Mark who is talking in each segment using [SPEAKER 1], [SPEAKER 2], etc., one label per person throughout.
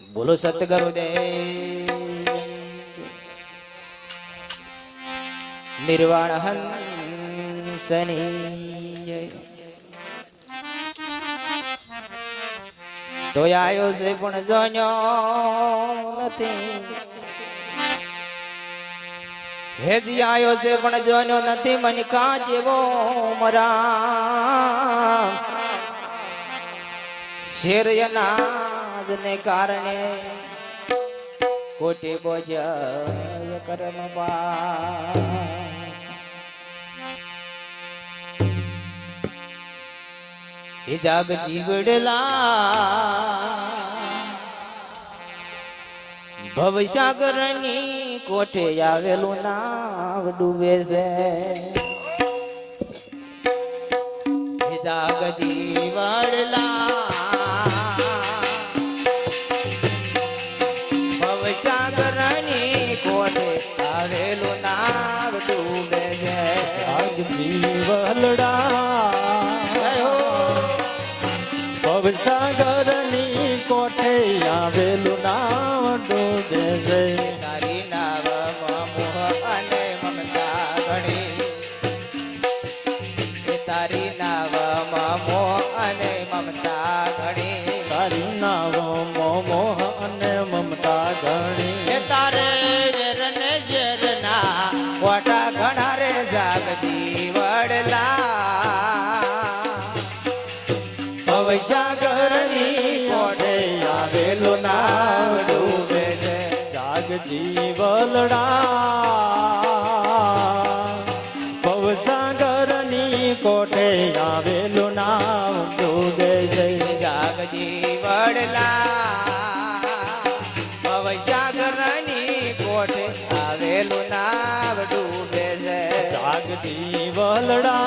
[SPEAKER 1] બોલો સતગુરુદેવ. નિર્વાણ હંસની. તો આયો છે પણ જોયો નથી. હેજી આયો છે પણ જોયો નથી. મન કા જેવો મરા. શેર અનાજ ને કારણે કોટી બોજય કર્મ એ જાગ જીવડલા ભવસાગરની કોઠે આવેલું નાવ ડૂબે છે. જાગ જીવડલા ભવસાગરની કોઠે આવેલું
[SPEAKER 2] નામ ડૂબે છે
[SPEAKER 1] તારી નાવમાં મોહ અને મમતા ઘણી તારી નાવમાં મોહ અને મમતા ઘણી
[SPEAKER 2] તારી નાવ મોહ જીવલડા ભવસાગરની કોઠે આવેલું નામ ડૂબે છે
[SPEAKER 1] જાગજી વડલા. ભવસાગરની કોઠે આવેલું નાવ ડૂબે છે
[SPEAKER 2] જાગતી વલડા.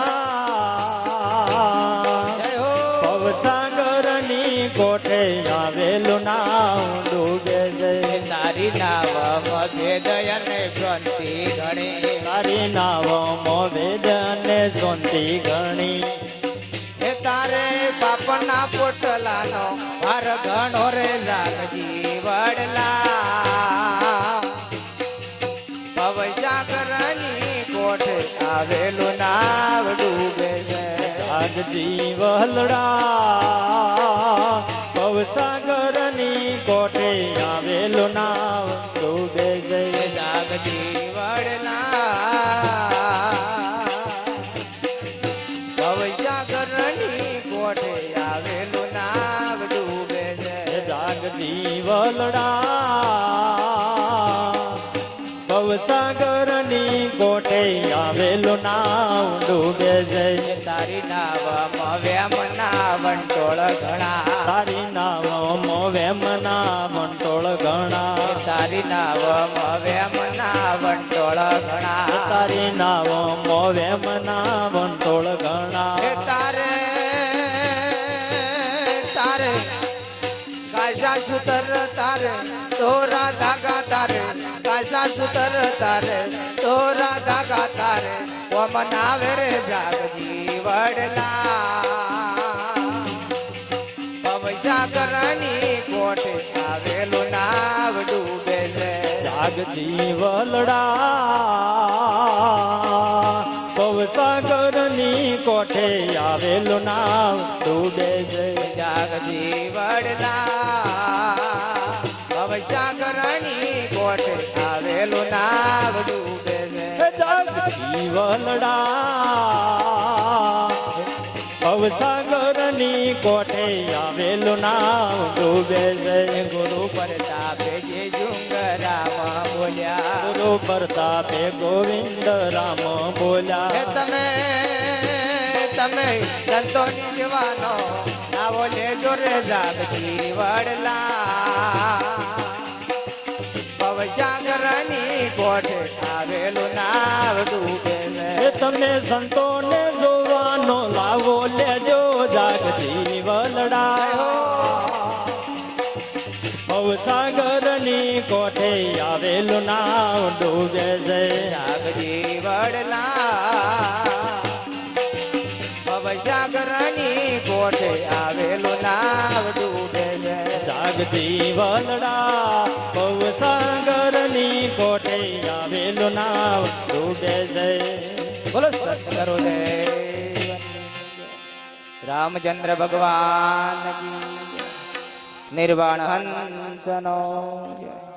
[SPEAKER 1] જય
[SPEAKER 2] ભવસાગરની કોઠે આવેલું નામ ડૂબે છે
[SPEAKER 1] તારી નાવમાં અને ભ્રાંતિ ઘણી
[SPEAKER 2] તારી નાવમાં વેદ અને ઘણી
[SPEAKER 1] એ તારે પાપના પોટલાનો ભાર ઘણો રે જાગજી વડલા. કોઠે આવેલું નાવ ડૂબે છે.
[SPEAKER 2] જાગજી વલડા
[SPEAKER 1] વડલા ભવસાગરની કોઠે આવેલું નાવ ડૂબે છે. તારી નાવમાં વેમના વંટોળ ઘણા.
[SPEAKER 2] તારી વંટોળ ઘણા
[SPEAKER 1] તારી નાવમાં વેમના વંટોળ એ
[SPEAKER 2] ઘણા
[SPEAKER 1] તારે તારે કાશા સુતર તારે તોરા ધાગા તારે કાશા સુતર તારે તોરા ધાગા તારે ઓમન આવે રે જાગજી વડલા ભવસાગરની કોઠે આવેલું નાવ ડૂબે છે
[SPEAKER 2] જાગજી વલડા આવેલું નામ ડૂબે છે
[SPEAKER 1] જાગજી વડલા ભવસાગરની કોઠે આવેલું નાવ ડૂબે
[SPEAKER 2] જાગજી વલડા ભવસાગરની કોટે આવેલું નામ ડૂબે જય
[SPEAKER 1] ગુરુ પ્રતાપે જે જુંગરામાં બોલ્યા.
[SPEAKER 2] ગુરુ પ્રતાપે ગોવિંદ રામ બોલ્યા.
[SPEAKER 1] તમે તમે ની જવાનો આવો લેજો રે જાગતી વડલા. ભવસાગરની કોઠે આવેલું નાવ ડૂબે
[SPEAKER 2] તમે સંતો ને જોવાનો, લાવો લેજો જાગતી વલડા ભવસાગરની કોઠે આવેલું નાવ ડૂબે છે
[SPEAKER 1] કોઠે આવેલું નાવ ડૂબે છે.
[SPEAKER 2] જાગતી વલડા સાગરની કોટે આવેલું નાવ ડૂબે છે.
[SPEAKER 1] બોલો સત્કરો રામચંદ્ર ભગવાન નિર્વાણ હંસનો જય.